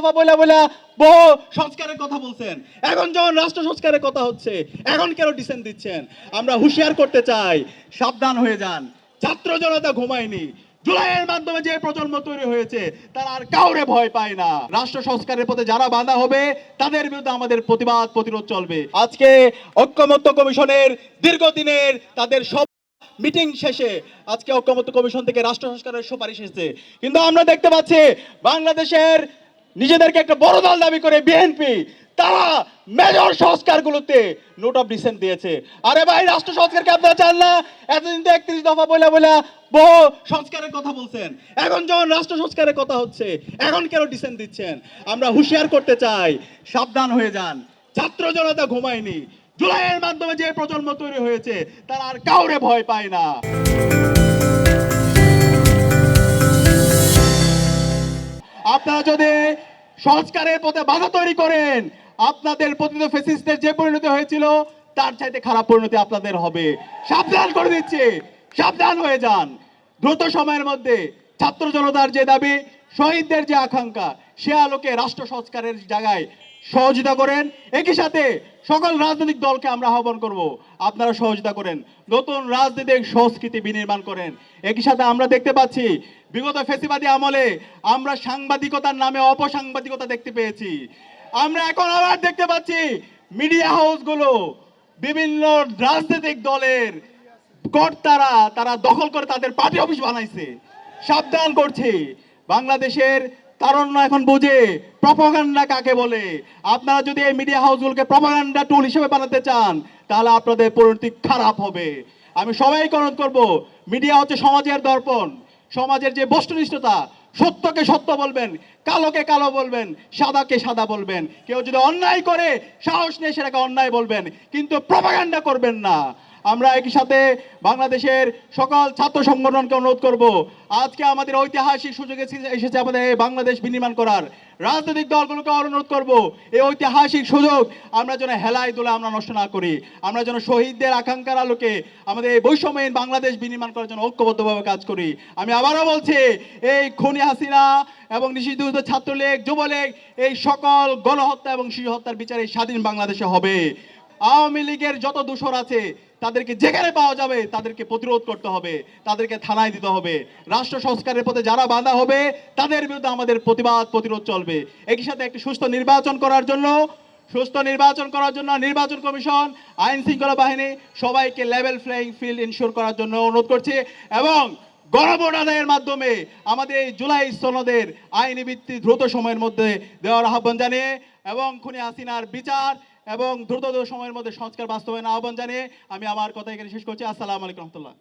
দফা বলে বলে বহু সংস্কারের কথা বলছেন। এখন যখন রাষ্ট্র সংস্কারের কথা হচ্ছে, এখন কেন ডিসেন্ট দিচ্ছেন? আমরা হুঁশিয়ার করতে চাই, সাবধান হয়ে যান। ছাত্র জনতা ঘুমায়নি। জুলাইয়ের মাধ্যমে যে প্রজন্ম তৈরি হয়েছে, তারা আর কাউরে ভয় পায় না। রাষ্ট্র সংস্কারের পথে যারা বাধা হবে, তাদের বিরুদ্ধে আমাদের প্রতিবাদ, প্রতিরোধ চলবে। আজকে ঐক্যমত্য কমিশনের দীর্ঘদিনের তাদের সব মিটিং শেষে আজকে ঐক্যমত্য কমিশন থেকে রাষ্ট্র সংস্কারের সুপারিশ এসেছে। কিন্তু আমরা দেখতে পাচ্ছি, বাংলাদেশের নিজেদেরকে একটা বড় দল দাবি করে বিএনপি, তারা মেজর সংস্কারগুলোতে নোট অফ ডিসেন্ট দিয়েছে। আরে ভাই, রাষ্ট্র সংস্কারকে আপনারা চান না? এতদিন তো একত্রিশ দফা বলে বলে বহু সংস্কারের কথা বলছেন। এখন যখন রাষ্ট্র সংস্কারের কথা হচ্ছে, এখন কেন ডিসেন্ট দিচ্ছেন? আমরা হুঁশিয়ার করতে চাই, সাবধান হয়ে যান। ছাত্র জনতা ঘুমায়নি। জুলাইয়ের মাধ্যমে যে প্রজন্ম তৈরি হয়েছে, তারা আর কাউরে ভয় পায় না। আপনারা যদি সংস্কারের পথে বাধা তৈরি করেন, আপনাদের পতিত ফেসিস্টের যে পরিণতি হয়েছিল, তার চাইতে খারাপ পরিণতি আপনাদের হবে। সাবধান করে দিচ্ছে। সাবধান হয়ে যান। দ্রুত সময়ের মধ্যে ছাত্র জনতার যে দাবি, শহীদদের যে আকাঙ্ক্ষা সে আলোকে রাষ্ট্র সংস্কারের জায়গায় সহযোগিতা করেন। একই সাথে সকল রাজনৈতিক দলকে আমরা আহ্বান করব, আপনারা সহযোগিতা করেন। নতুন রাজনৈতিক সংস্কৃতি বিনির্মাণ করেন। একই সাথে আমরা দেখতে পাচ্ছি, বিগত ফেসিবাদী আমলে আমরা সাংবাদিকতার নামে অপসাংবাদিকতা দেখতে পেয়েছি। আমরা এখন আবার দেখতে পাচ্ছি মিডিয়া হাউসগুলো বিভিন্ন রাজনৈতিক দলের কর্তারা তারা দখল করে তাদের পার্টি অফিস বানাইছে। সাবধান করছি। বাংলাদেশের তারণ্য এখন বুঝে প্রপাগান্ডা কাকে বলে? আপনারা যদি এই মিডিয়া হাউসগুলোকে প্রপাগান্ডা টুল হিসেবে বানাতে চান, তাহলে আপনাদের পরিণতি খারাপ হবে। আমি সবাইকে অনুরোধ করব মিডিয়া হচ্ছে সমাজের দর্পণ। সমাজের যে বস্তুনিষ্ঠতা, সত্যকে সত্য বলবেন, কালোকে কালো বলবেন, সাদাকে সাদা বলবেন। কেউ যদি অন্যায় করে, সাহস নিয়ে সেটাকে অন্যায় বলবেন, কিন্তু প্রপাগান্ডা করবেন না। আমরা একই সাথে বাংলাদেশের সকল ছাত্র সংগঠনকে অনুরোধ করব। আজকে আমাদের ঐতিহাসিক সুযোগ এসেছে আমাদের বাংলাদেশ বিনির্মাণ করার। রাজনৈতিক দলগুলোকে অনুরোধ করব, এই ঐতিহাসিক সুযোগ আমরা যেন হেলায় দোলে আমরা নষ্ট না করি। আমরা যেন শহীদদের আকাঙ্ক্ষার আলোকে আমাদের এই বৈষম্যহীন বাংলাদেশ বিনির্মাণ করার জন্য ঐক্যবদ্ধভাবে কাজ করি। আমি আবারও বলছি, এই খুনি হাসিনা এবং নিষিদ্ধ ছাত্রলীগ, যুবলীগ এই সকল গণহত্যা এবং শিশু হত্যার বিচার স্বাধীন বাংলাদেশে হবে। আওয়ামী লীগের যত দূষর আছে, তাদেরকে যেখানে পাওয়া যাবে, তাদেরকে প্রতিরোধ করতে হবে, তাদেরকে থানায় দিতে হবে। রাষ্ট্র সংস্কারের পথে যারা বাধা হবে, তাদের বিরুদ্ধে আমাদের প্রতিবাদ, প্রতিরোধ চলবে। একই সাথে একটি সুস্থ নির্বাচন করার জন্য, সুস্থ নির্বাচন করার জন্য নির্বাচন কমিশন, আইন শৃঙ্খলা বাহিনী সবাইকে লেভেল ফ্লাইং ফিল্ড ইনশিওর করার জন্য অনুরোধ করছি এবং গণভোট আদায়ের মাধ্যমে আমাদের এই জুলাই সনদের আইনি ভিত্তি দ্রুত সময়ের মধ্যে দেওয়ার আহ্বান জানিয়ে এবং খুনি হাসিনার বিচার এবং দ্রুত সময়ের মধ্যে সংস্কার বাস্তবায়ন আহ্বান জানিয়ে আমি আমার কথা এখানে শেষ করছি। আসসালামু আলাইকুম রহমতুল্লাহ।